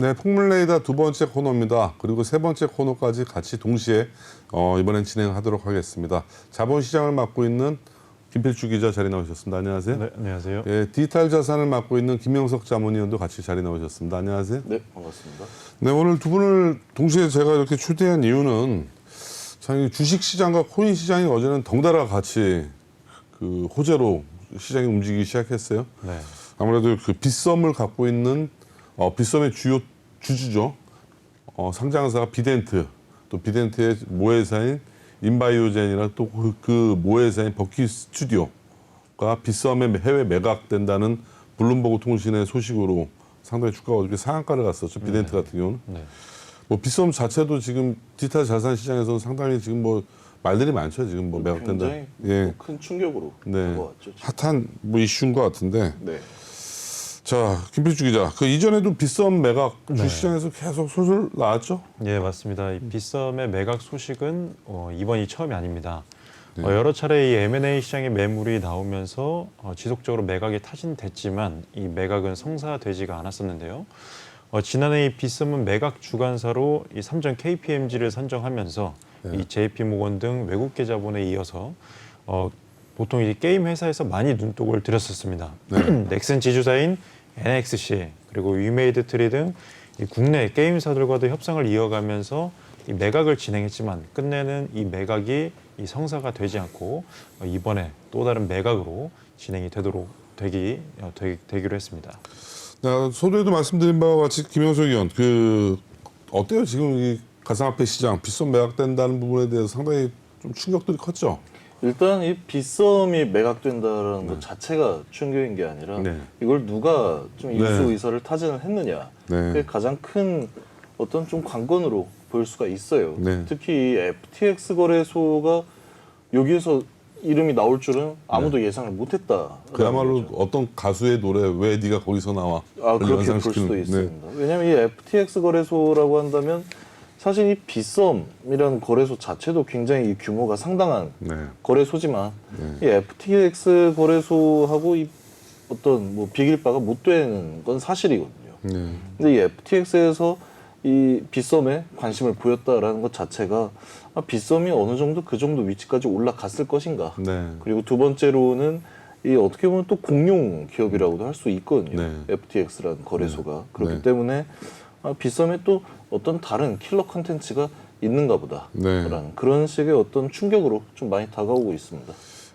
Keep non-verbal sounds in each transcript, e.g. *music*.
네, 폭물레이더 두 번째 코너입니다. 그리고 세 번째 코너까지 같이 동시에 어, 이번엔 진행하도록 하겠습니다. 자본시장을 맡고 있는 김필주 기자 자리 나오셨습니다. 안녕하세요. 네, 안녕하세요. 예, 디지털 자산을 맡고 있는 김영석 자문위원도 같이 자리 나오셨습니다. 안녕하세요. 네, 반갑습니다. 네, 오늘 두 분을 동시에 제가 이렇게 초대한 이유는 참이 주식 시장과 코인 시장이 어제는 덩달아 같이 그 호재로 시장이 움직이기 시작했어요. 네. 아무래도 그 빗썸을 갖고 있는 어, 빗썸의 주요 주주죠. 어, 상장사가 비덴트, 또 비덴트의 모회사인 인바이오젠이나 또그 모회사인 버키 스튜디오가 빗썸에 해외 매각된다는 블룸버그 통신의 소식으로 상당히 주가가 어저께 상한가를 갔었죠. 비덴트 같은 경우는. 네. 뭐 빗썸 자체도 지금 디지털 자산 시장에서는 상당히 지금 뭐 말들이 많죠. 지금 뭐 매각된다. 굉장히 예. 큰 충격으로 네. 핫한 뭐 이슈인 것 같은데. 네. 자, 김필주 기자. 그 이전에도 빗썸 매각 네. 주시장에서 계속 솔솔 나왔죠? 예, 맞습니다. 이 빗썸의 매각 소식은 어, 이번이 처음이 아닙니다. 네. 어, 여러 차례 이 M&A 시장의 매물이 나오면서 어, 지속적으로 매각이 타진됐지만 이 매각은 성사되지가 않았었는데요. 어, 지난해 이 빗썸은 매각 주관사로 이 삼전 KPMG를 선정하면서 네. 이 JP 모건 등 외국계 자본에 이어서 어, 보통 이 게임 회사에서 많이 눈독을 들였었습니다. 네. *clears throat* 넥슨 지주사인 NXC 그리고 위메이드 트리 등이 국내 게임사들과도 협상을 이어가면서 이 매각을 진행했지만 끝내는 이 매각이 이 성사가 되지 않고 어, 이번에 또 다른 매각으로 진행이 되도록 되기 어, 되, 되기로 했습니다. 자, 소도에도 말씀드린 바와 같이 김영석 의원, 그 어때요? 지금 이 가상화폐 시장 빗썸 매각된다는 부분에 대해서 상당히 좀 충격들이 컸죠? 일단 이 빗썸이 매각된다라는 것 자체가 충격인 게 아니라 네. 이걸 누가 좀 인수 네. 의사를 타진을 했느냐. 네. 그게 가장 큰 어떤 좀 관건으로 볼 수가 있어요. 네. 특히 이 FTX 거래소가 여기에서 이름이 나올 줄은 아무도 예상을 못했다. 네. 그야말로 어떤 가수의 노래 왜 네가 거기서 나와? 아 그렇게 볼 연상시키는- 수도 네. 있습니다. 왜냐하면 이 FTX 거래소라고 한다면 사실 이 빗썸이라는 거래소 자체도 굉장히 이 규모가 상당한 네. 거래소지만 이 FTX 거래소하고 이 어떤 뭐 비길 바가 못 되는 건 사실이거든요. 네. 근데 이 FTX에서 이 빗썸에 관심을 보였다라는 것 자체가 아, 빗썸이 어느 정도 그 정도 위치까지 올라갔을 것인가. 네. 그리고 두 번째로는 이 어떻게 보면 또 공룡 기업이라고도 할 수 있거든요. 네. FTX라는 거래소가 그렇기 네. 때문에 아, 빗썸에 또 어떤 다른 킬러 컨텐츠가 있는가 네. 보다라는 그런 식의 어떤 충격으로 좀 많이 다가오고 있습니다.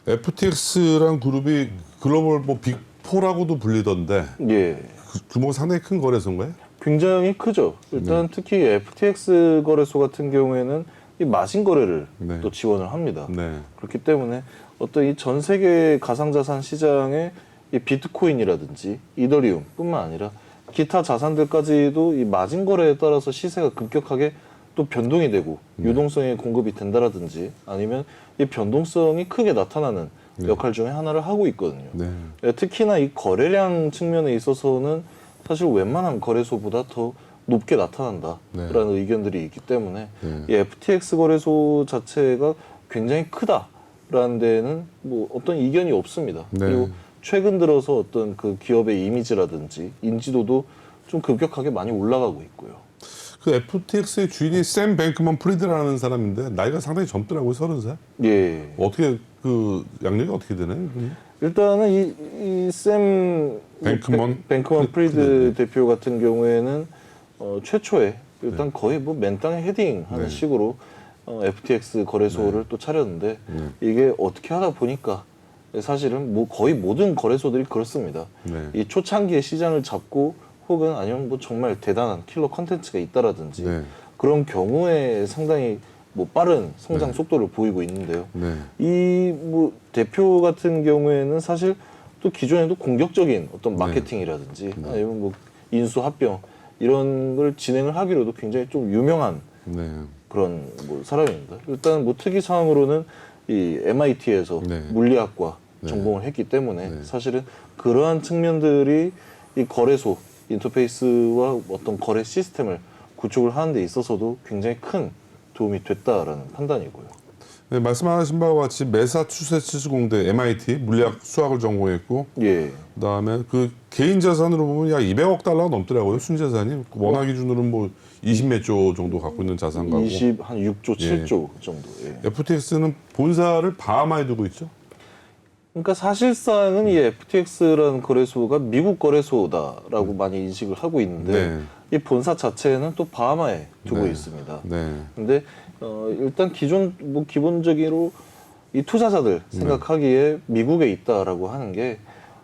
FTX란 그룹이 글로벌 뭐 빅4라고도 불리던데 예. 그 규모가 상당히 큰 거래소인가요? 굉장히 크죠. 일단 특히 FTX 거래소 같은 경우에는 이 마진 거래를 네. 또 지원을 합니다. 네. 그렇기 때문에 어떤 이 전 세계 가상자산 시장에 이 비트코인이라든지 이더리움뿐만 아니라 기타 자산들까지도 이 마진 거래에 따라서 시세가 급격하게 또 변동이 되고 네. 유동성이 공급이 된다라든지 아니면 이 변동성이 크게 나타나는 역할 중에 하나를 하고 있거든요. 네. 예, 특히나 이 거래량 측면에 있어서는 사실 웬만한 거래소보다 더 높게 나타난다라는 네. 의견들이 있기 때문에 네. 이 FTX 거래소 자체가 굉장히 크다라는 데는 뭐 어떤 이견이 없습니다. 네. 그리고 최근 들어서 어떤 그 기업의 이미지라든지 인지도도 좀 급격하게 많이 올라가고 있고요. 그 FTX의 주인이 샘 뱅크먼 프리드라는 사람인데 나이가 상당히 젊더라고요. 서른 살. 예. 어떻게 그 양력이 어떻게 되나요? 일단은 이샘 뱅크먼 뱅크먼 프리드 프리드, 네. 대표 같은 경우에는 어, 최초에 일단 거의 뭐 맨땅에 헤딩하는 네. 식으로 어, FTX 거래소를 또 차렸는데 네. 이게 어떻게 하다 보니까 사실은 뭐 거의 모든 거래소들이 그렇습니다. 네. 이 초창기에 시장을 잡고 혹은 아니면 뭐 정말 대단한 킬러 컨텐츠가 있다라든지 네. 그런 경우에 상당히 뭐 빠른 성장 속도를 보이고 있는데요. 네. 이뭐 대표 같은 경우에는 사실 또 기존에도 공격적인 어떤 네. 마케팅이라든지 아니면 뭐 인수 합병 이런 걸 진행을 하기로도 굉장히 좀 유명한 네. 그런 뭐 사람입니다. 일단 뭐 특이 사항으로는 이 MIT에서 네. 물리학과 네. 전공을 했기 때문에 네. 사실은 그러한 측면들이 이 거래소 인터페이스와 어떤 거래 시스템을 구축을 하는 데 있어서도 굉장히 큰 도움이 됐다라는 판단이고요. 네, 말씀하신 바와 같이 매사추세츠 공대 MIT 물리학 수학을 전공했고 예. 그다음에 그 개인 자산으로 보면 약 200억 달러가 넘더라고요 순자산이 원화 기준으로는 뭐 20몇 조 정도 갖고 있는 자산 가고 20, 한 6조, 예. 7조 정도. 예. FTX는 본사를 바하마에 두고 있죠. 그러니까 사실상은 이 FTX라는 거래소가 미국 거래소다라고 많이 인식을 하고 있는데 네. 이 본사 자체는 또 바하마에 두고 네. 있습니다. 네. 근데 어, 일단 기존 뭐 기본적으로 이 투자자들 생각하기에 미국에 있다라고 하는 게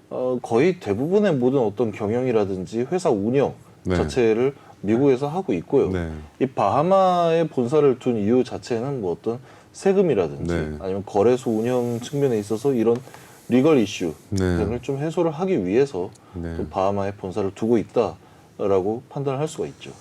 어, 거의 대부분의 모든 어떤 경영이라든지 회사 운영 네. 자체를 미국에서 하고 있고요. 네. 이 바하마에 본사를 둔 이유 자체는 뭐 어떤 세금이라든지 네. 아니면 거래소 운영 측면에 있어서 이런 리걸 이슈 네. 등을 좀 해소를 하기 위해서 네. 또 바하마에 본사를 두고 있다라고 판단을 할 수가 있죠.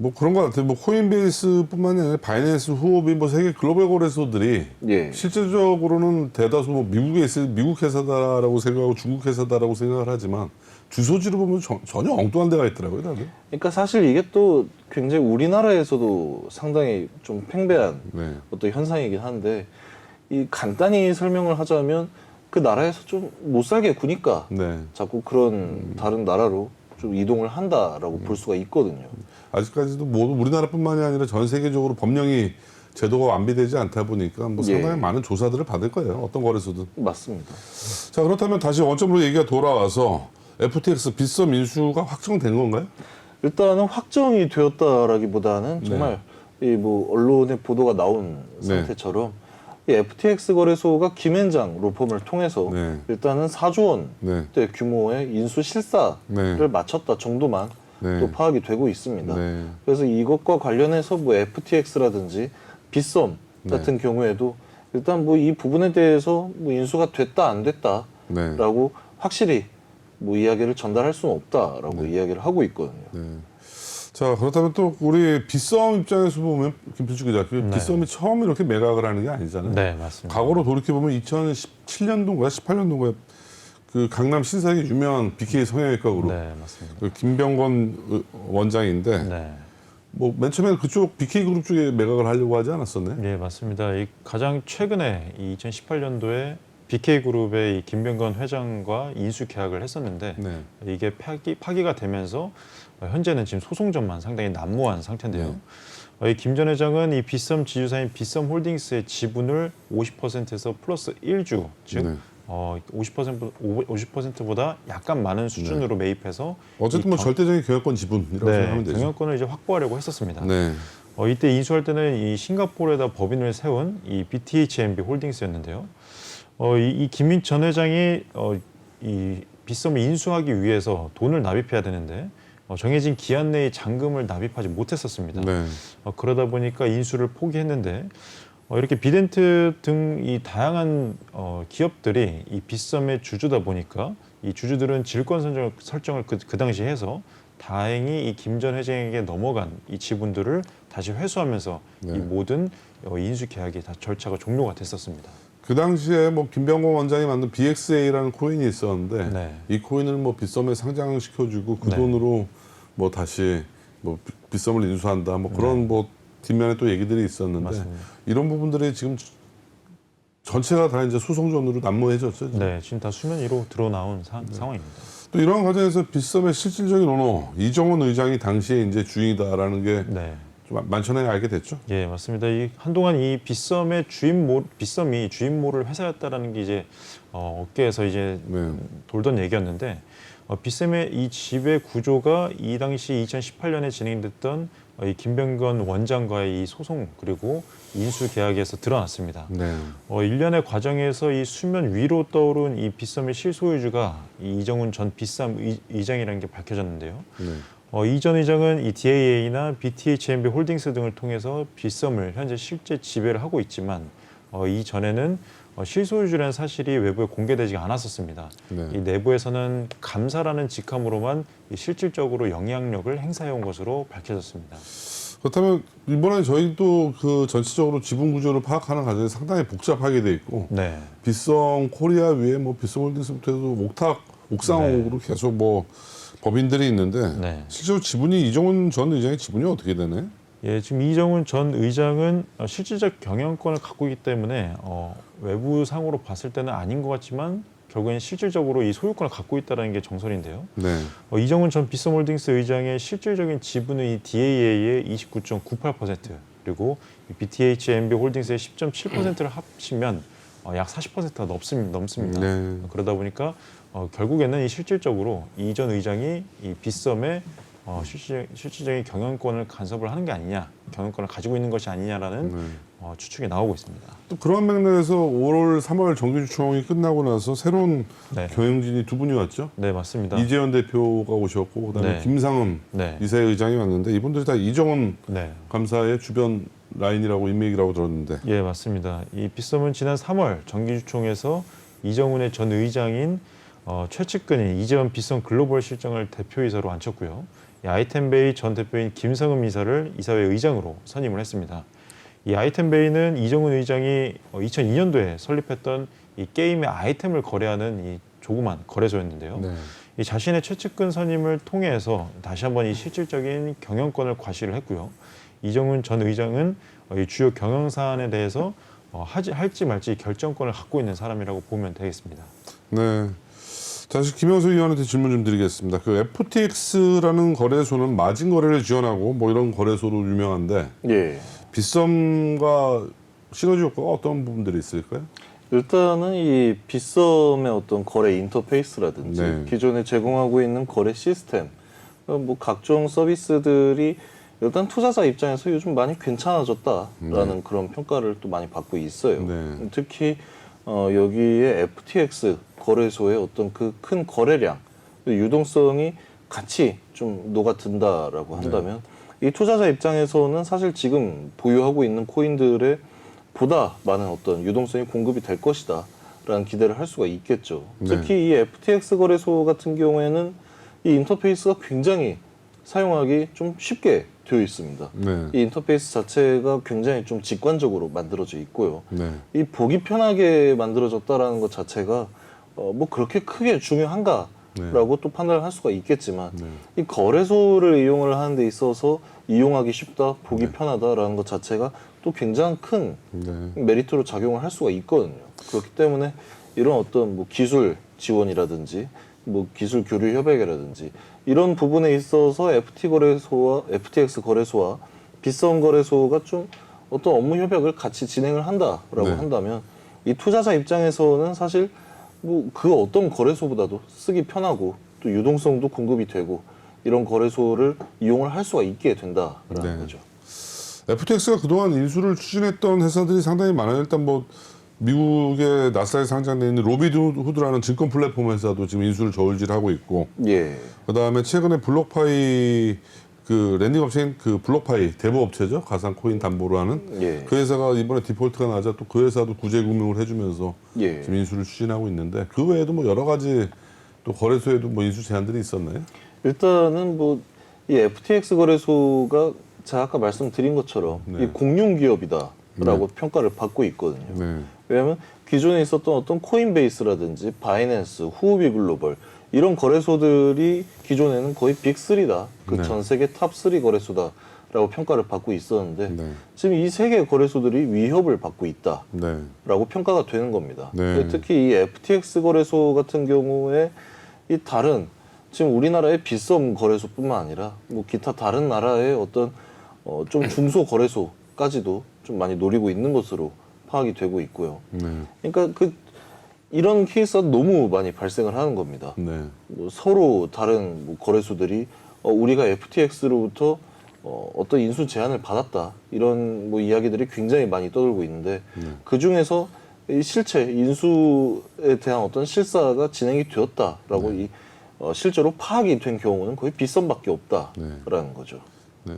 뭐 그런 것 같아요. 뭐 코인베이스뿐만이 아니라 바이낸스, 후오비, 뭐 세계 글로벌 거래소들이 예. 실질적으로는 대다수 뭐 미국에 있을 미국 회사다라고 생각하고 중국 회사다라고 생각을 하지만 주소지로 보면 저- 전혀 엉뚱한 데가 있더라고요, 다들. 그러니까 사실 이게 또 굉장히 우리나라에서도 상당히 좀 팽배한 네. 어떤 현상이긴 한데 이 간단히 설명을 하자면 그 나라에서 좀 못 살게 구니까 네. 자꾸 그런 다른 나라로 좀 이동을 한다라고 볼 수가 있거든요. 아직까지도 모두 우리나라뿐만이 아니라 전 세계적으로 법령이 제도가 완비되지 않다 보니까 뭐 예. 상당히 많은 조사들을 받을 거예요. 어떤 거래소든. 맞습니다. 자 그렇다면 다시 원점으로 얘기가 돌아와서 FTX 빗썸 인수가 확정된 건가요? 일단은 확정이 되었다라기보다는 네. 정말 이 뭐 언론의 보도가 나온 네. 상태처럼 이 FTX 거래소가 김앤장 로펌을 통해서 네. 일단은 4조 원대 네. 규모의 인수 실사를 네. 마쳤다 정도만 네. 또 파악이 되고 있습니다. 네. 그래서 이것과 관련해서 뭐 FTX라든지 빗썸 네. 같은 경우에도 일단 뭐 이 부분에 대해서 뭐 인수가 됐다 안 네. 됐다라고 확실히 뭐 이야기를 전달할 수는 없다라고 이야기를 하고 있거든요. 네. 자 그렇다면 또 우리 빗썸 입장에서 보면 김필주 기자, 그 네. 빗썸이 처음 이렇게 매각을 하는 게 아니잖아요. 네, 맞습니다. 과거로 돌이켜 보면 2017년도인가 18년도인가 그 강남 신사의 유명한 BK 성형외과 그룹 네, 맞습니다. 그 김병건 원장인데 네. 뭐맨 처음에는 그쪽 BK 그룹 쪽에 매각을 하려고 하지 않았었네. 네, 맞습니다. 이 가장 최근에 이 2018년도에 BK 그룹의 이 김병건 회장과 인수 계약을 했었는데 네. 이게 파기 파기가 되면서 어, 현재는 지금 소송전만 상당히 난무한 상태인데요. 네. 어, 이김 전 회장은 이 빗썸 지주사인 빗썸 홀딩스의 지분을 50%에서 플러스 1주, 즉 네. 어, 50% 50%보다 약간 많은 수준으로 매입해서 어쨌든 이뭐 경- 절대적인 경영권 지분이라고 네, 생각하면 되죠. 경영권을 이제 확보하려고 했었습니다. 네. 어, 이때 인수할 때는 이 싱가포르에다 법인을 세운 이 BTHMB 홀딩스였는데요. 어, 이, 이 김민 전 회장이 어, 이 빗썸을 인수하기 위해서 돈을 납입해야 되는데 어, 정해진 기한 내에 잔금을 납입하지 못했었습니다. 네. 어, 그러다 보니까 인수를 포기했는데 어, 이렇게 비덴트 등 이 다양한 어, 기업들이 이 빗썸의 주주다 보니까 이 주주들은 질권 설정을, 설정을 그, 그 당시 해서 다행히 이 김 전 회장에게 넘어간 이 지분들을 다시 회수하면서 네. 이 모든 어, 인수 계약이 다 절차가 종료가 됐었습니다. 그 당시에 뭐 김병건 원장이 만든 BXA라는 코인이 있었는데 네. 이 코인을 뭐 빗썸에 상장시켜주고 그 네. 돈으로 뭐 다시 뭐 빗- 빗썸을 인수한다 뭐 그런 뭐 뒷면에 또 얘기들이 있었는데 네. 맞습니다. 이런 부분들이 지금 전체가 다 이제 소송전으로 난무해졌죠. 지금. 네, 지금 다 수면 위로 드러나온 사- 상황입니다. 또 이러한 과정에서 빗썸의 실질적인 오너 이정원 의장이 당시에 이제 주인이다라는 게좀 네. 만천하에 알게 됐죠. 예, 맞습니다. 이 한동안 이 빗썸의 주인모 빗썸이 주인모를 회사였다라는 게 이제 어, 업계에서 이제 네. 돌던 얘기였는데 어, 빗썸의 이 지배 구조가 이 당시 2018년에 진행됐던 어, 이 김병건 원장과의 이 소송 그리고 인수 계약에서 드러났습니다. 네. 어, 일련의 과정에서 이 수면 위로 떠오른 이 빗썸의 실소유주가 이 이정훈 전 빗썸 의- 의장이라는 게 밝혀졌는데요. 네. 어, 이전 의장은 이 DAA나 BTHMB 홀딩스 등을 통해서 빗썸을 현재 실제 지배를 하고 있지만 어, 이 전에는 어, 실소유주라는 사실이 외부에 공개되지 않았었습니다. 네. 이 내부에서는 감사라는 직함으로만 이 실질적으로 영향력을 행사해온 것으로 밝혀졌습니다. 그렇다면 이번에 저희도 그 전체적으로 지분 구조를 파악하는 과정이 상당히 복잡하게 돼 있고 네, 빗썸 코리아 위에 뭐 빗썸 홀딩스부터 해도 옥탁 옥상옥으로 계속 뭐 법인들이 있는데 네. 실제로 지분이 이정훈 전 의장의 지분이 어떻게 되네? 예, 지금 이정훈 전 의장은 어, 실질적 경영권을 갖고 있기 때문에 어, 외부 상으로 봤을 때는 아닌 것 같지만 결국엔 실질적으로 이 소유권을 갖고 있다는 게 정설인데요. 네. 어, 이정훈 전 비썸홀딩스 의장의 실질적인 지분은 이 DAA의 29.98% 그리고 이 BTHMB 홀딩스의 10.7%를 합치면 어, 약 40%가 넘습니다. 넘습니다. 네. 그러다 보니까 어, 결국에는 이 실질적으로 이 전 의장이 이 빗썸의 어, 실질, 실질적인 경영권을 간섭을 하는 게 아니냐, 경영권을 가지고 있는 것이 아니냐라는 네. 어, 추측이 나오고 있습니다. 또 그런 맥락에서 5월, 3월 정규주총이 끝나고 나서 새로운 네, 경영진이 두 분이 왔죠. 네 맞습니다. 이재현 대표가 오셨고 그다음에 네. 김상은 네, 이사회 의장이 왔는데 이분들이 다 이정원 네. 감사의 주변 라인이라고 인맥이라고 들었는데 예, 맞습니다. 이 빗썸은 지난 3월 정기주총에서 이정훈의 전 의장인 어, 최측근인 이재원 빗썸 글로벌 실장을 대표이사로 앉혔고요. 이 아이템베이 전 대표인 김성흠 이사를 이사회 의장으로 선임을 했습니다. 이 아이템베이는 이정훈 의장이 2002년도에 설립했던 이 게임의 아이템을 거래하는 이 조그만 거래소였는데요. 네. 이 자신의 최측근 선임을 통해서 다시 한번 이 실질적인 경영권을 과시를 했고요. 이정훈 전 의장은 어, 이 주요 경영 사안에 대해서 어, 하지 할지 말지 결정권을 갖고 있는 사람이라고 보면 되겠습니다. 네. 다시 김영수 의원한테 질문 좀 드리겠습니다. 그 FTX라는 거래소는 마진 거래를 지원하고 뭐 이런 거래소로 유명한데 예. 빗썸과 시너지 효과가 어떤 부분들이 있을까요? 일단은 이 빗썸의 어떤 거래 인터페이스라든지 네. 기존에 제공하고 있는 거래 시스템, 어, 뭐 각종 서비스들이 일단 투자자 입장에서 요즘 많이 괜찮아졌다라는 그런 평가를 또 많이 받고 있어요. 네. 특히 어, 여기에 FTX 거래소의 어떤 그 큰 거래량, 그 유동성이 같이 좀 녹아든다라고 한다면 이 투자자 입장에서는 사실 지금 보유하고 있는 코인들의 보다 많은 어떤 유동성이 공급이 될 것이다 라는 기대를 할 수가 있겠죠. 네. 특히 이 FTX 거래소 같은 경우에는 이 인터페이스가 굉장히 사용하기 좀 쉽게 되어 있습니다. 네. 이 인터페이스 자체가 굉장히 좀 직관적으로 만들어져 있고요. 네. 이 보기 편하게 만들어졌다라는 것 자체가 어, 뭐 그렇게 크게 중요한가 라고 또 판단을 할 수가 있겠지만 네. 이 거래소를 이용을 하는 데 있어서 이용하기 쉽다, 보기 네. 편하다라는 것 자체가 또 굉장히 큰 네. 메리트로 작용을 할 수가 있거든요. 그렇기 때문에 이런 어떤 뭐 기술 지원이라든지 뭐 기술 교류 협약이라든지 이런 부분에 있어서 FT 거래소와 FTX 거래소와 빗썸 거래소가 좀 어떤 업무 협약을 같이 진행을 한다라고 네. 한다면 이 투자자 입장에서는 사실 뭐 그 어떤 거래소보다도 쓰기 편하고 또 유동성도 공급이 되고 이런 거래소를 이용을 할 수가 있게 된다라는 네. 거죠. FTX가 그동안 인수를 추진했던 회사들이 상당히 많아요. 일단 뭐 미국의 나스닥에 상장돼 있는 로비드 후드라는 증권 플랫폼 회사도 지금 인수를 저울질하고 있고 예. 그다음에 최근에 블록파이 그 랜딩 업체인 그 블록파이 대부 업체죠 가상 코인 담보로 하는 예. 그 회사가 이번에 디폴트가 나자 또 그 회사도 구제 금융을 해주면서 예. 지금 인수를 추진하고 있는데 그 외에도 뭐 여러 가지 또 거래소에도 뭐 인수 제한들이 있었나요? 일단은 뭐 이 FTX 거래소가 제가 아까 말씀드린 것처럼 네. 이 공룡 기업이다라고 평가를 받고 있거든요. 네. 왜냐하면 기존에 있었던 어떤 코인베이스라든지 바이낸스, 후오비 글로벌 이런 거래소들이 기존에는 거의 빅3다. 그 네. 전 세계 탑3 거래소다 라고 평가를 받고 있었는데 네. 지금 이 세 개 거래소들이 위협을 받고 있다. 네. 라고 평가가 되는 겁니다. 네. 특히 이 FTX 거래소 같은 경우에 이 다른 지금 우리나라의 빗썸 거래소뿐만 아니라 뭐 기타 다른 나라의 어떤 어, 좀 중소 거래소까지도 좀 많이 노리고 있는 것으로 파악이 되고 있고요. 네. 그러니까 그 이런 케이스가 너무 많이 발생을 하는 겁니다. 네. 뭐 서로 다른 뭐 거래소들이 어, 우리가 FTX로부터 어, 어떤 인수 제한을 받았다 이런 뭐 이야기들이 굉장히 많이 떠돌고 있는데 그 중에서 이 실체 인수에 대한 어떤 실사가 진행이 되었다라고 이 어, 실제로 파악이 된 경우는 거의 빗썸밖에 없다라는 거죠. 네.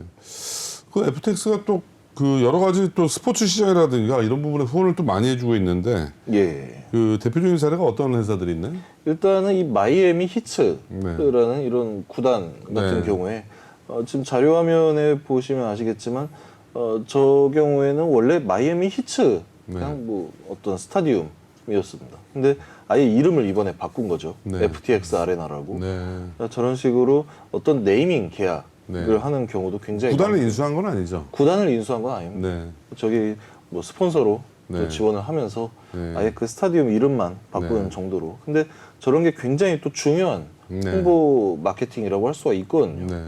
그 FTX가 또 그 여러 가지 또 스포츠 시장이라든가 이런 부분에 후원을 또 많이 해주고 있는데 예. 그 대표적인 사례가 어떤 회사들이 있나요? 일단은 이 마이애미 히츠라는 네. 이런 구단 같은 네. 경우에 어, 지금 자료 화면에 보시면 아시겠지만 어, 저 경우에는 원래 마이애미 히츠 그냥 네. 뭐 어떤 스타디움이었습니다. 근데 아예 이름을 이번에 바꾼 거죠. 네. FTX 아레나라고. 네. 그러니까 저런 식으로 어떤 네이밍 계약 네. 하는 경우도 굉장히 구단을 많고 인수한 건 아니죠. 구단을 인수한 건 아닙니다. 네. 저기 뭐 스폰서로 또 네. 지원을 하면서 네. 아예 그 스타디움 이름만 바꾸는 네. 정도로. 근데 저런 게 굉장히 또 중요한 네. 홍보 마케팅이라고 할 수가 있거든요. 네.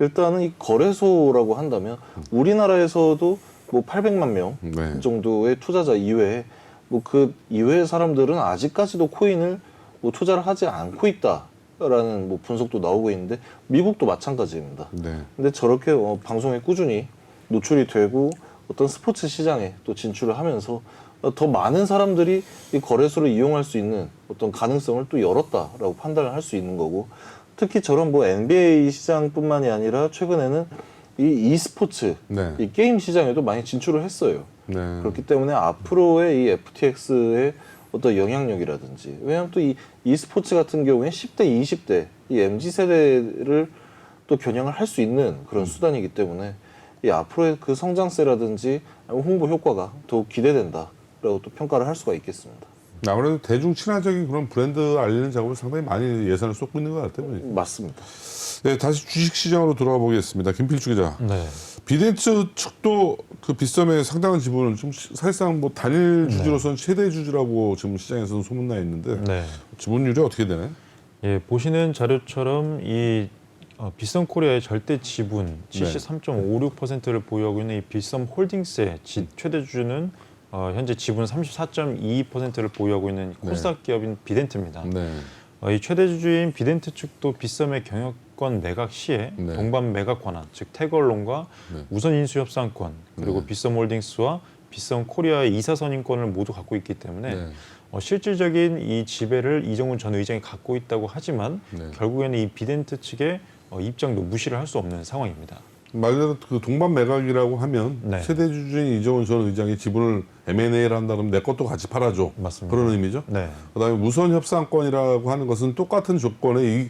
일단은 이 거래소라고 한다면 우리나라에서도 뭐 800만 명 네. 정도의 투자자 이외에 뭐 그 이외의 사람들은 아직까지도 코인을 뭐 투자를 하지 않고 있다 라는 뭐 분석도 나오고 있는데 미국도 마찬가지입니다. 네. 근데 저렇게 어, 방송에 꾸준히 노출이 되고 어떤 스포츠 시장에 또 진출을 하면서 어, 더 많은 사람들이 이 거래소를 이용할 수 있는 어떤 가능성을 또 열었다라고 판단을 할 수 있는 거고 특히 저런 뭐 NBA 시장뿐만이 아니라 최근에는 이 e스포츠 네. 이 게임 시장에도 많이 진출을 했어요. 네. 그렇기 때문에 앞으로의 이 FTX의 어떤 영향력이라든지 왜냐하면 또 이 e스포츠 같은 경우에 10대, 20대 이 MZ 세대를 또 겨냥을 할 수 있는 그런 수단이기 때문에 이 앞으로의 그 성장세라든지 홍보 효과가 더욱 기대된다라고 또 평가를 할 수가 있겠습니다. 아무래도 대중 친화적인 그런 브랜드 알리는 작업을 상당히 많이 예산을 쏟고 있는 것 같아요. 맞습니다. 네, 다시 주식 시장으로 돌아가 보겠습니다. 김필주 기자. 네. 비덴츠 측도 그 빗썸의 상당한 지분을 좀 시- 사실상 뭐 단일 주주로서는 최대 주주라고 지금 시장에서는 소문나 있는데 네. 지분율이 어떻게 되나요? 예, 보시는 자료처럼 이 어, 빗썸 코리아의 절대 지분 73.56%를 보유하고 있는 이 빗썸 홀딩스의 지, 최대 주주는 어, 현재 지분 34.22%를 보유하고 있는 코스닥 기업인 비덴트입니다. 네. 어, 이 최대 주주인 비덴트 측도 빗썸의 경영 권 매각 시에 네. 동반 매각 권한, 즉 태거론과 네. 우선 인수 협상권 그리고 네. 빗썸 홀딩스와 빗썸 코리아의 이사 선임권을 모두 갖고 있기 때문에 네. 어, 실질적인 이 지배를 이정훈 전 의장이 갖고 있다고 하지만 네. 결국에는 이 비덴트 측의 어, 입장도 무시를 할 수 없는 상황입니다. 말 그대로 그 동반 매각이라고 하면 네. 최대 주주인 이정훈 전 의장이 지분을 M&A를 한다 그러면 내 것도 같이 팔아줘. 맞습니다. 그런 의미죠. 네, 그다음에 무선 협상권이라고 하는 것은 똑같은 조건에 이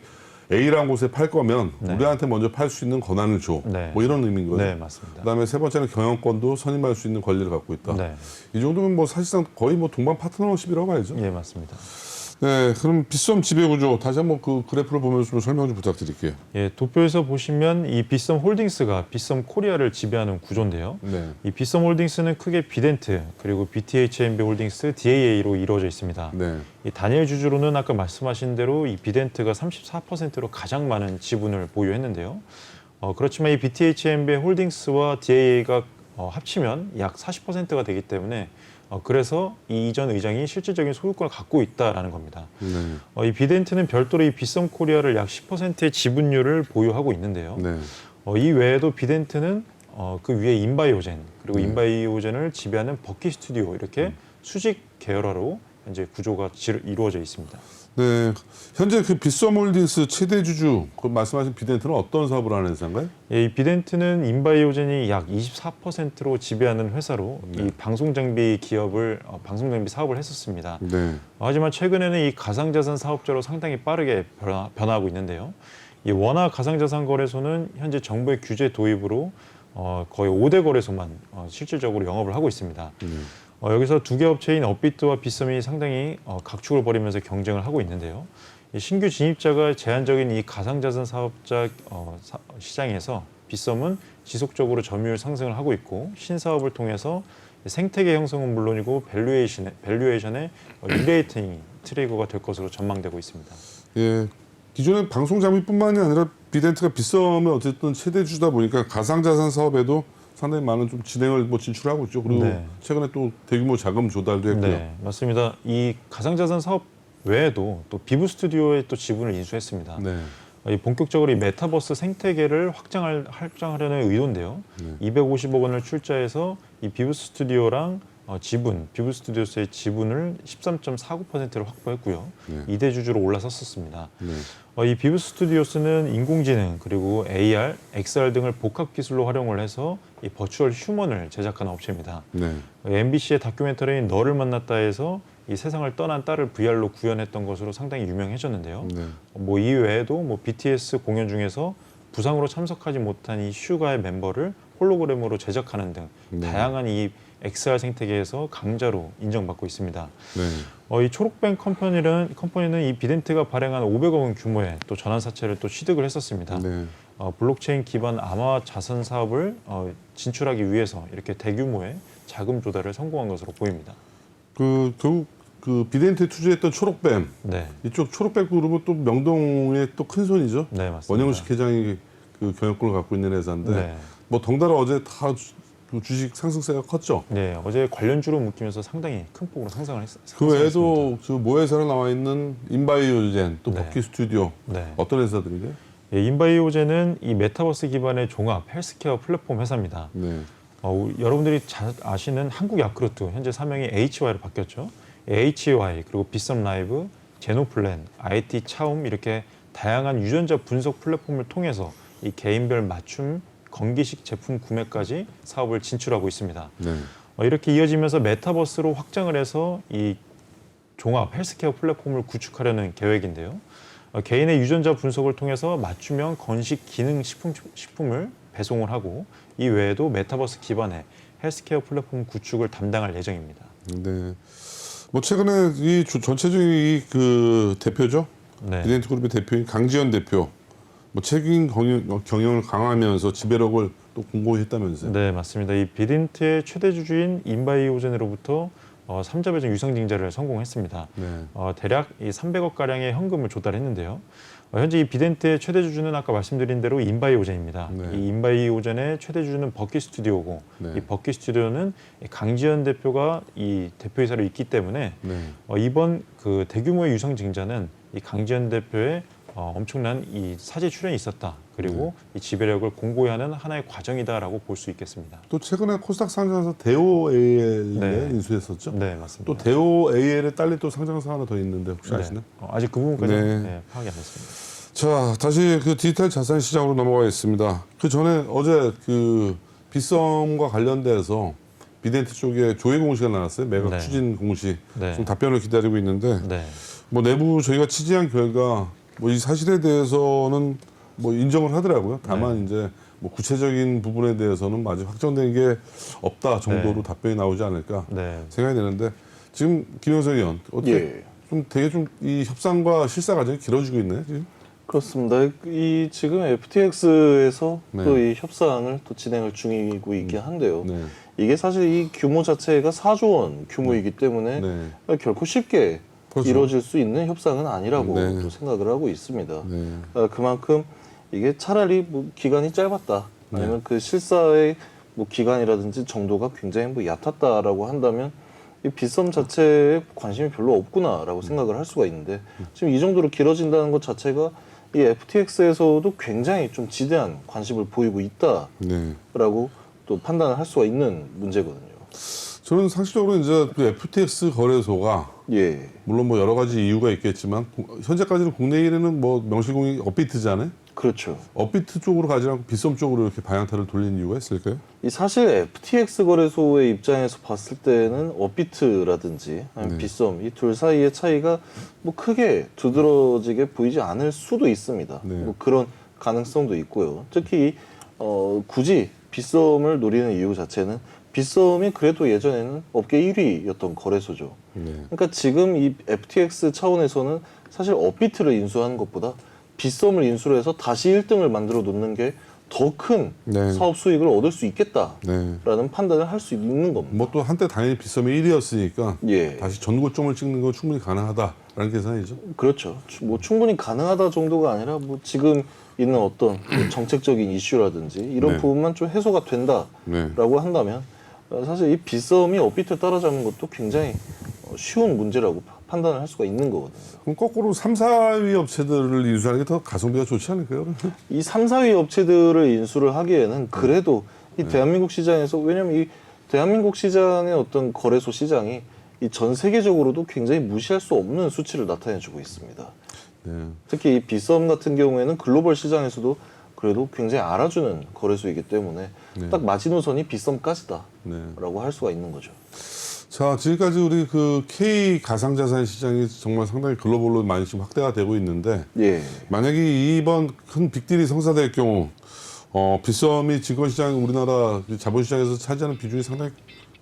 A라는 곳에 팔 거면 네. 우리한테 먼저 팔 수 있는 권한을 줘. 네. 뭐 이런 의미인 거죠. 네 맞습니다. 그다음에 세 번째는 경영권도 선임할 수 있는 권리를 갖고 있다. 네, 이 정도면 뭐 사실상 거의 뭐 동반 파트너십이라고 봐야죠. 예 맞습니다. 네, 그럼 빗썸 지배 구조 다시 한번 그 그래프를 보면서 좀 설명 좀 부탁드릴게요. 예, 도표에서 보시면 이 빗썸 홀딩스가 빗썸 코리아를 지배하는 구조인데요. 네, 이 빗썸 홀딩스는 크게 비덴트 그리고 BTHMB 홀딩스 DAA로 이루어져 있습니다. 네, 이 단일 주주로는 아까 말씀하신 대로 이 비덴트가 34%로 가장 많은 지분을 보유했는데요. 어, 그렇지만 이 BTHMB 홀딩스와 DAA가 어, 합치면 약 40%가 되기 때문에 어, 그래서 이 이전 의장이 실질적인 소유권을 갖고 있다라는 겁니다. 네, 어, 이 비덴트는 별도로 이 빗썸 코리아를 약 10%의 지분율을 보유하고 있는데요. 네, 어, 이 외에도 비덴트는 어, 그 위에 인바이오젠 그리고 네. 인바이오젠을 지배하는 버키 스튜디오 이렇게 수직 계열화로 현재 구조가 지- 이루어져 있습니다. 네. 현재 그 빗썸 홀딩스 최대 주주 그 말씀하신 비덴트는 어떤 사업을 하는 회사인가요? 예, 이 비덴트는 인바이오젠이 약 24%로 지배하는 회사로 네. 이 방송 장비 기업을 어, 방송 장비 사업을 했었습니다. 네, 하지만 최근에는 이 가상자산 사업자로 상당히 빠르게 변화, 변화하고 있는데요. 이 원화 가상자산 거래소는 현재 정부의 규제 도입으로 어, 거의 5대 거래소만 어, 실질적으로 영업을 하고 있습니다. 네. 어, 여기서 두 개 업체인 업비트와 빗썸이 상당히 어, 각축을 벌이면서 경쟁을 하고 있는데요. 이 신규 진입자가 제한적인 이 가상자산 사업자 어, 사- 시장에서 빗썸은 지속적으로 점유율 상승을 하고 있고 신사업을 통해서 생태계 형성은 물론이고 밸류에이션의, 밸류에이션의 어, 리레이팅 트리거가 될 것으로 전망되고 있습니다. 예. 기존의 방송 장비뿐만이 아니라 비덴트가 빗썸의 어쨌든 최대 주다 보니까 가상자산 사업에도 상당히 많은 좀 진행을 뭐 진출하고 있죠. 그리고 네. 최근에 또 대규모 자금 조달도 했고요. 네, 맞습니다. 이 가상자산 사업 외에도 또 비브 스튜디오에 또 지분을 인수했습니다. 네. 이 본격적으로 이 메타버스 생태계를 확장할, 확장하려는 의도인데요. 네. 250억 원을 출자해서 이 비브 스튜디오랑 어, 지분, 비브 스튜디오스의 지분을 13.49%로 확보했고요. 네. 이 2대 주주로 올라섰었습니다. 네. 어, 이 비브 스튜디오스는 인공지능 그리고 AR, XR 등을 복합 기술로 활용을 해서 이 버추얼 휴먼을 제작하는 업체입니다. 네. MBC의 다큐멘터리인 너를 만났다에서 이 세상을 떠난 딸을 VR로 구현했던 것으로 상당히 유명해졌는데요. 네. 뭐 이외에도 뭐 BTS 공연 중에서 부상으로 참석하지 못한 이 슈가의 멤버를 홀로그램으로 제작하는 등 네. 다양한 이 XR 생태계에서 강자로 인정받고 있습니다. 네. 어, 이 초록뱅 컴퍼니는 컴퍼니는 이 비덴트가 발행한 500억 원 규모의 또 전환 사채를 또 취득을 했었습니다. 네. 어, 블록체인 기반 암호화 자산 사업을 어, 진출하기 위해서 이렇게 대규모의 자금 조달을 성공한 것으로 보입니다. 그 결국 그 비덴트에 투자했던 초록뱀 네, 이쪽 초록뱀 그룹은 또 명동의 또 큰 손이죠. 네 맞습니다. 원영식 회장이 그 경영권을 갖고 있는 회사인데 네. 뭐 덩달아 어제 다 주, 그 주식 상승세가 컸죠. 네, 어제 관련주로 묶이면서 상당히 큰 폭으로 상승을 했, 그 상승했습니다. 외에도 그 모회사로 나와 있는 인바이오젠 또 네. 버키 스튜디오 네. 어떤 회사들이게? 예, 인바이오젠은 이 메타버스 기반의 종합 헬스케어 플랫폼 회사입니다. 네. 어, 우- 여러분들이 잘 아시는 한국 야쿠르트 현재 사명이 HY로 바뀌었죠. HY 그리고 비썸 라이브, 제노플랜, IT 차움 이렇게 다양한 유전자 분석 플랫폼을 통해서 이 개인별 맞춤 건기식 제품 구매까지 사업을 진출하고 있습니다. 네. 어, 이렇게 이어지면서 메타버스로 확장을 해서 이 종합 헬스케어 플랫폼을 구축하려는 계획인데요. 어, 개인의 유전자 분석을 통해서 맞춤형 건식 기능 식품, 식품을 배송을 하고 이 외에도 메타버스 기반의 헬스케어 플랫폼 구축을 담당할 예정입니다. 네. 뭐 최근에 이 주- 전체적인 이 그 대표죠. 네. 비덴트 그룹의 대표인 강지현 대표. 뭐 책임 경영, 경영 을 강화하면서 지배력을 또 공고히 했다면서요. 네, 맞습니다. 이 비딘트의 최대 주주인 인바이오젠으로부터 어, 3자 배정 유상증자를 성공했습니다. 네. 어, 대략 이 300억 가량의 현금을 조달했는데요. 어, 현재 이 비덴트의 최대 주주는 아까 말씀드린 대로 인바이오젠입니다. 네. 이 인바이오젠의 최대 주주는 버키 스튜디오고 네. 이 버키 스튜디오는 이 강지현 대표가 이 대표이사로 있기 때문에 네. 어, 이번 그 대규모의 유상 증자는 이 강지현 대표의 어, 엄청난 이 사제 출연이 있었다. 그리고 네. 이 지배력을 공고히 하는 하나의 과정이다라고 볼 수 있겠습니다. 또 최근에 코스닥 상장사 대오 AL에 네. 인수했었죠. 네, 맞습니다. 또 대오 AL에 딸린 또 상장사 하나 더 있는데 혹시 네. 아시나요? 어, 아직 그 부분까지 네. 는 네, 파악이 안 됐습니다. 자, 다시 그 디지털 자산 시장으로 넘어가겠습니다. 그 전에 어제 그 빗썸과 관련돼서 비덴트 쪽에 조회 공시가 나왔어요. 매각 네. 추진 공시. 네. 좀 답변을 기다리고 있는데 네. 뭐 내부 저희가 취재한 결과 뭐 이 사실에 대해서는 뭐 인정을 하더라고요. 다만 네. 이제 뭐 구체적인 부분에 대해서는 아직 확정된 게 없다 정도로 네. 답변이 나오지 않을까 네. 생각이 되는데 지금 김영석 의원 어떻게 예. 좀 되게 좀 이 협상과 실사 과정이 길어지고 있네요 지금. 그렇습니다. 이 지금 FTX에서 네. 또이 협상을 또 진행을 중이고 있긴 한데요. 네. 이게 사실 이 규모 자체가 4조 원 규모이기 때문에 네. 결코 쉽게 그렇죠. 이루어질 수 있는 협상은 아니라고 네. 또 생각을 하고 있습니다. 네. 어, 그만큼 이게 차라리 뭐 기간이 짧았다 아니면 네. 그 실사의 뭐 기간이라든지 정도가 굉장히 뭐 얕았다라고 한다면 이 빗썸 자체에 관심이 별로 없구나라고 생각을 할 수가 있는데 지금 이 정도로 길어진다는 것 자체가 이 FTX에서도 굉장히 좀 지대한 관심을 보이고 있다라고 네. 또 판단을 할 수가 있는 문제거든요. 저는 상식적으로 이제 그 FTX 거래소가 예, 물론 뭐 여러 가지 이유가 있겠지만 고- 현재까지는 국내 1위는 뭐 명실공히 업비트잖아요. 그렇죠. 업비트 쪽으로 가지 않고 빗썸 쪽으로 이렇게 방향타를 돌린 이유가 있을까요? 이 사실 FTX 거래소의 입장에서 봤을 때는 업비트라든지 아니면 네. 빗썸 이 둘 사이의 차이가 뭐 크게 두드러지게 보이지 않을 수도 있습니다. 네. 뭐 그런 가능성도 있고요. 특히 어, 굳이 빗썸을 노리는 이유 자체는 빗썸이 그래도 예전에는 업계 1위였던 거래소죠. 네. 그러니까 지금 이 FTX 차원에서는 사실 업비트를 인수하는 것보다 빗썸을 인수를 해서 다시 1등을 만들어 놓는 게 더 큰 네. 사업 수익을 얻을 수 있겠다라는 네. 판단을 할 수 있는 겁니다. 뭐 또 한때 당연히 빗썸이 1위였으니까 예, 다시 전고점을 찍는 건 충분히 가능하다라는 계산이죠. 그렇죠. 추- 뭐 충분히 가능하다 정도가 아니라 뭐 지금 있는 어떤 뭐 정책적인 이슈라든지 이런 네. 부분만 좀 해소가 된다라고 네. 한다면 어, 사실 이 빗썸이 업비트 따라잡는 것도 굉장히 어, 쉬운 문제라고 파- 판단을 할 수가 있는 거거든요. 그럼 거꾸로 3, 4위 업체들을 인수하는 게 더 가성비가 좋지 않을까요? 이 3, 4위 업체들을 인수를 하기에는 그래도 이 대한민국 시장에서 왜냐면 이 대한민국 시장의 어떤 거래소 시장이 이 전 세계적으로도 굉장히 무시할 수 없는 수치를 나타내주고 있습니다. 네. 특히 이 비썸 같은 경우에는 글로벌 시장에서도 그래도 굉장히 알아주는 거래소이기 때문에 네. 딱 마지노선이 비썸까지다라고 네. 할 수가 있는 거죠. 자, 지금까지 우리 그 K 가상자산 시장이 정말 상당히 글로벌로 많이 지금 확대가 되고 있는데 예, 만약에 이번 큰 빅딜이 성사될 경우 어, 빗썸이 증권시장 우리나라 자본시장에서 차지하는 비중이 상당히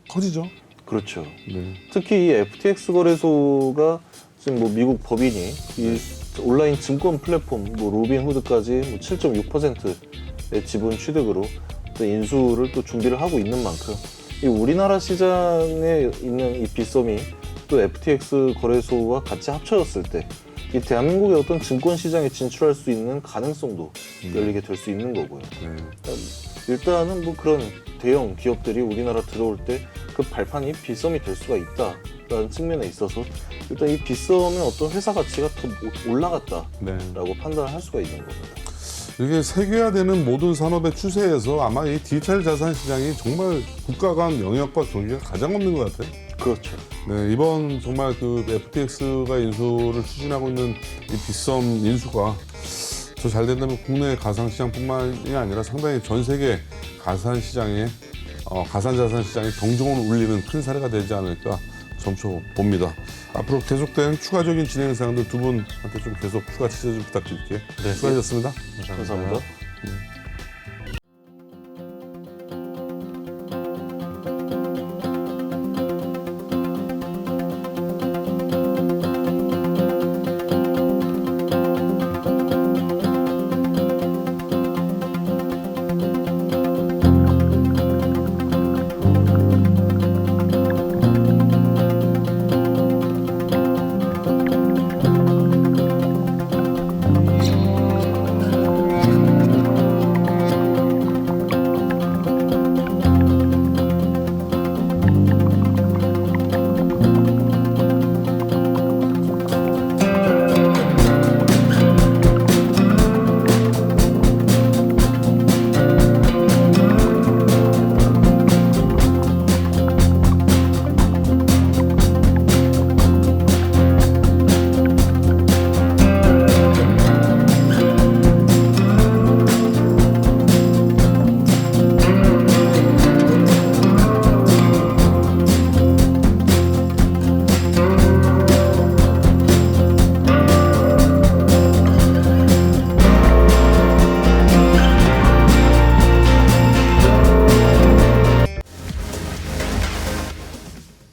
커지죠. 그렇죠. 네. 특히 이 FTX 거래소가 지금 뭐 미국 법인이 이 온라인 증권 플랫폼 뭐 로빈후드까지 뭐 7.6% 지분 취득으로 또 인수를 또 준비를 하고 있는 만큼 이 우리나라 시장에 있는 이 빗썸이 또 FTX 거래소와 같이 합쳐졌을 때 이 대한민국의 어떤 증권 시장에 진출할 수 있는 가능성도 열리게 될 수 있는 거고요. 네. 일단은 뭐 그런 대형 기업들이 우리나라 들어올 때 그 발판이 빗썸이 될 수가 있다라는 측면에 있어서 일단 이 빗썸의 어떤 회사 가치가 더 올라갔다라고 네. 판단할 수가 있는 겁니다. 이게 세계화되는 모든 산업의 추세에서 아마 이 디지털 자산 시장이 정말 국가 간 영역과 경계가 가장 없는 것 같아요. 그렇죠. 네, 이번 정말 그 FTX가 인수를 추진하고 있는 이 빗썸 인수가 더잘 된다면 국내 가상 시장뿐만이 아니라 상당히 전 세계 가상 시장에 어, 가상 자산 시장에 경종을 울리는 큰 사례가 되지 않을까 점쳐 봅니다. 앞으로 계속된 추가적인 진행 사항들 두 분한테 좀 계속 추가 취재 좀 부탁드릴게요. 네. 수고하셨습니다. 감사합니다. 네.